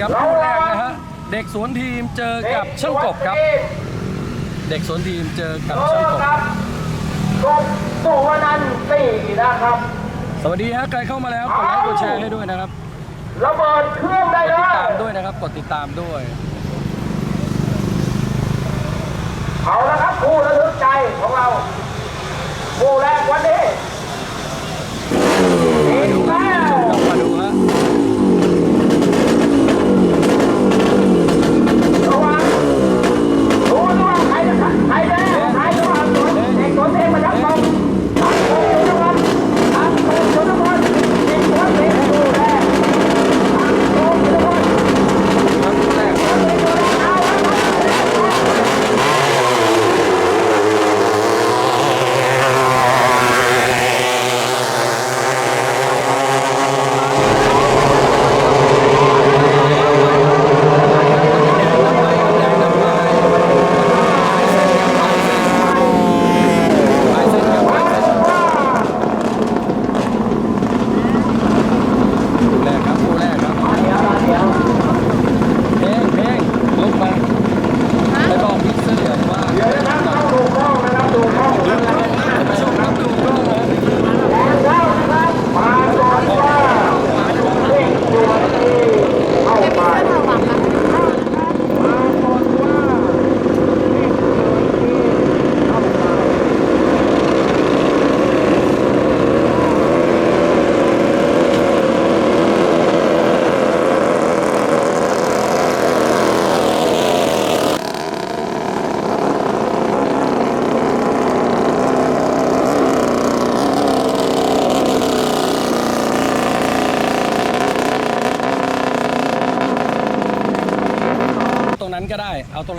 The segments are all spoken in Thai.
ครับคู่แรกนะฮะเด็กสวนทีมเจอกับช่างกบครับ เด็กสวนทีมเจอกับเอช่างอกบครับกบสุวรรณสี่นะครับ สวัสดีฮะใครเข้ามาแล้วกดไลค์กดแชร์ให้ด้วยนะครับระเบิดเครื่องได้กดเลติดยตามด้วยนะครับกดติดตามด้วยเอาละครับผู้ระลึกใจของเราผู้แรกวันนี้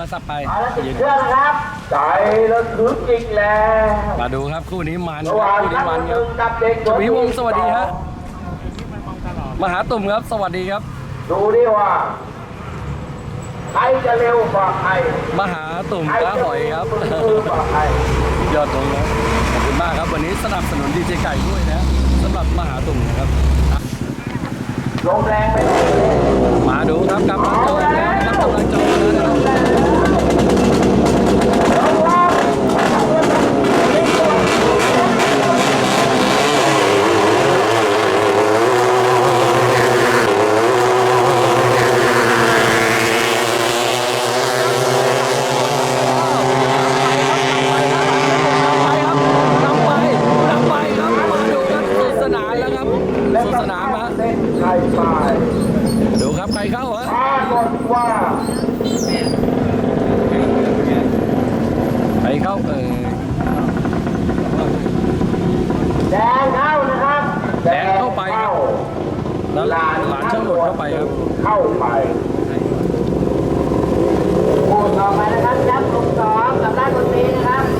รศัพท์ไปเอาละติดเครื่องนะครับ ใจระทึกอีกแล้วมาดูครับคู่นี้มันคระรับหว่างคู่นี้นักมันหครันึ่บงกับเด็กชวีวงศ์สวัสดีฮะมหาตุ่มครับ สวัสดีครับ ดูดิว่าใครจะเร็วกว่าใครมหาตุ่มใครกระจะหอยครับมือกว่าใคร ยอดตรงนะขอบคุณมากครับ วันนี้สนับสนุนดีเจไก่ด้วยนะสำหรับมหาตุ่มนะครับลงแรงไปเลยมาดูครับกำลังจอดแล้วนะครับกำลังจอดแล้วนะครับ ไปครับนำไปนำไปครับมาดูครับสุดสนานแล้วครับสุดสนานฮะ เส้นชัย ไปดูครับใครเข้าฮะปรากฏว่าใครเข้าเออแดงเข้านะครับแดงเข้าไปครับแล้วหลานช่างหลุดเข้าไปครับเข้าไปพูดต่อไปนะครับยับกลุ่มสองกับด้านดนตรีนะครับจับ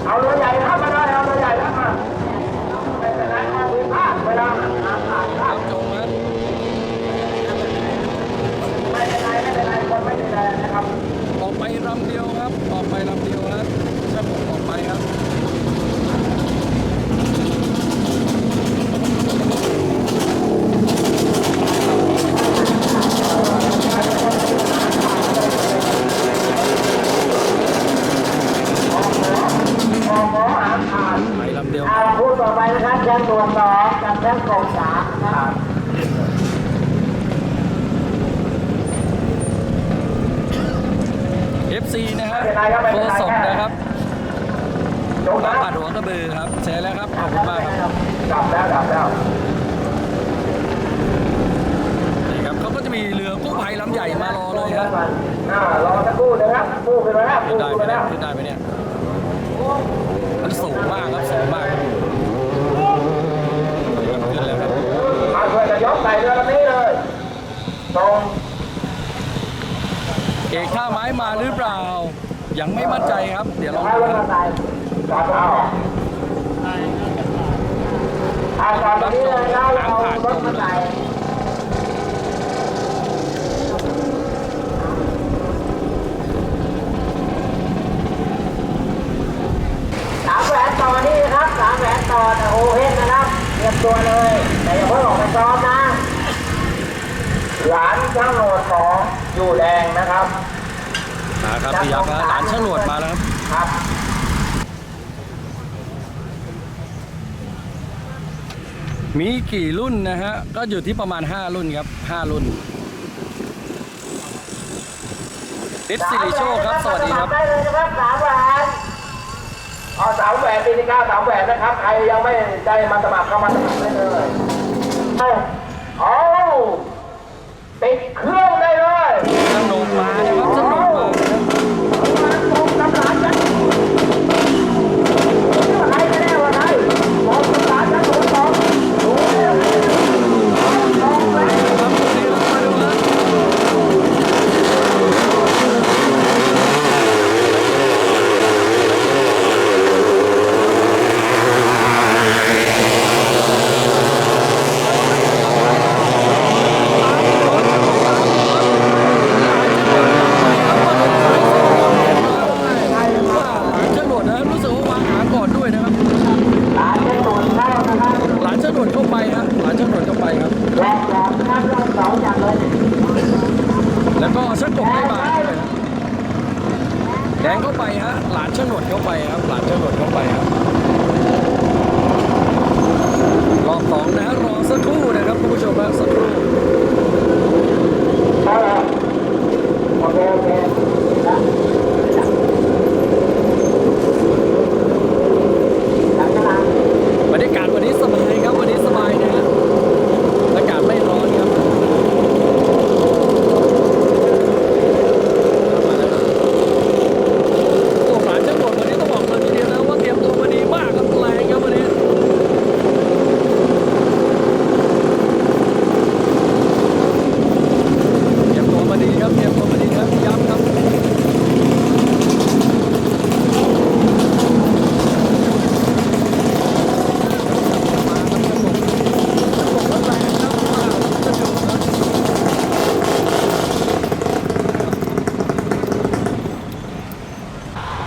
ะจมครับ เอาเรือใหญ่เข้ามาเลยเอาเรือใหญ่เข้ามาไม่เป็นไรมาดูภาพเวลาน้ำผ่าน ครับจมฮะ ไม่เป็นไรไม่เป็นไรคนไม่เป็นไรนะครับ ออกไปลำเดียวครับ ออกไปลำเดียวฮะช่างผมออกไปครับ มองหมอหางผ่าน ไปลำเดียว เอาพูดต่อไปนะครับแจ้งตัวสองกับแจ้งกองสามนะครับ เอฟซีนะฮะโคศกนะครับ จงบ้าปัดหัวกระบือครับแชร์แล้วครับ ขอบคุณมากครับดับแล้วดับแล้วนี่ครับเขาก็จะมีเรือกู้ภัยลำใหญ่มารอเลยครับอ่ารอสักครู่นะครับคู่ขึ้นมาแล้วขึ้คู่นได้ขึ้นไหมาเนี่แล้วยขึ้นได้ไหมเนี่ยมันสูงมากครับสูงมากขึ้นแล้วครับมาช่วยกันยกใส่เรือลำนี้เลยตรงเอกท่าไม้มาหรือเปล่า ยังไม่มั่นใจครับ เดี๋ยวลองดูครับ อดเอาอ่าจอดตรงนี้เลยนะเราเอารถมาใส่สามแหวนต่อนี่ครับสามแหวนต่อแต่โอเฮนนะครับเตรียมตัวเลย แต่อย่าเพิ่งออกไปซ้อมนะ หลานช่างโหนดของอยู่แดงนะครับมาครับพี่ยักษ์ครับหลานช่างโหลดมาแล้วครับ ครับ มีกี่รุ่นนะฮะ ก็อยู่ที่ประมาณ 5 รุ่นครับ 5 รุ่นติดสิริโชคครับ สวัสดีครับ ได้เลยนะครับสามแหวนเอาสามแหวนปีที่เก้าสามแหวนนะครับ ใครยังไม่ได้มาสมัครเข้ามาสมัครได้เลยเอาเอาติดเครื่อง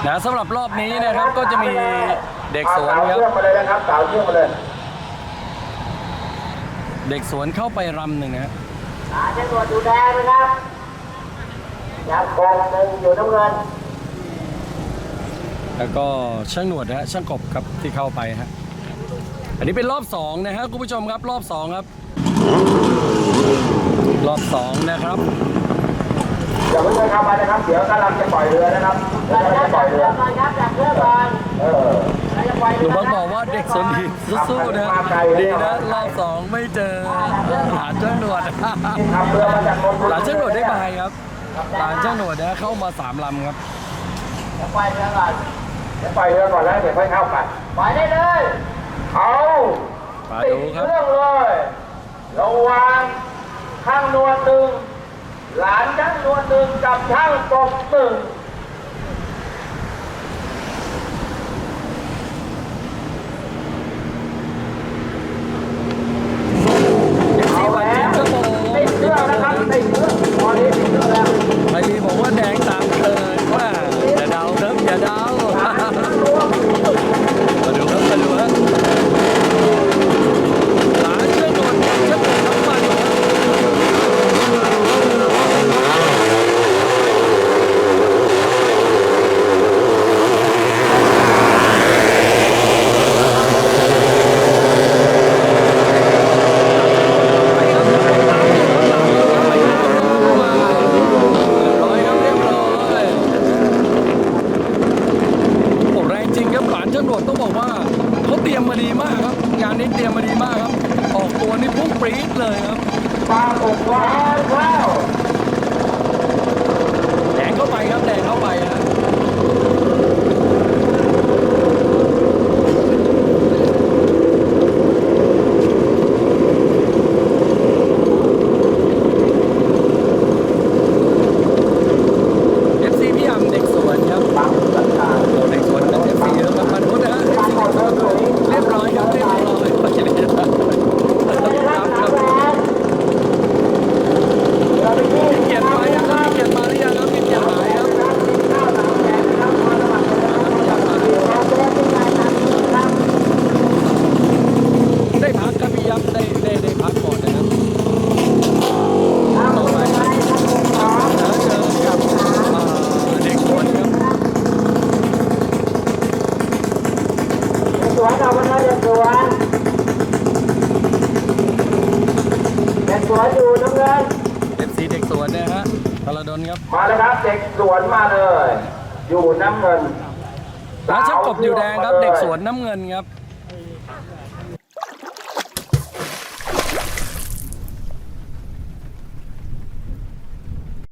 นะสำหรับรอบนี้นะครับก็จะมีเด็กสวนเอาครับเชือกมาเลยนะครับสาวเชือกมาเลยเด็กสวนเข้าไปรำหนึ่งนะฮะหาจะตรวจดูแดงนะครับยังคงหนึ่งอยู่น้ำเงินแล้วก็ช่างหนวดนะฮะช่างกบครับที่เข้าไปฮะอันนี้เป็นรอบสองนะฮะคุณผู้ชมครับรอบสองครับ รอบสองนะครับ อย่เพิ่งเดินทางไปนะครับ เดี๋ยวกำลังจะปล่อยเรือนะครับจะปล่อยเรือครับจากเรือก่นเบอกว่าเด็กสนิทสู้ๆนะดีนะรอบสองไม่เจอหลานเจ้าหนวดหลานเจ้าหนวดได้ไปครับหลานเจ้าหนวดนะเข้ามาสามลำครับไปเรือก่อนไปเรือก่อนแล้วเดี๋ยวค่อยเข้าไปไปได้เลยเอาติดเครื่องเลยระวังข้างนวลตึง หลานช่างนวลหนึ่งกับช่างตกหนึ่ง วอยู่น้ำเงินเด็กสีเด็กสวนเนี่ยฮะพลดลครับมาแล้วครับเด็กสวนมาเลย อยู่น้ำเงิน แล้วชักกบอยู่แดงครับ เด็กสวนน้ำเงินครับ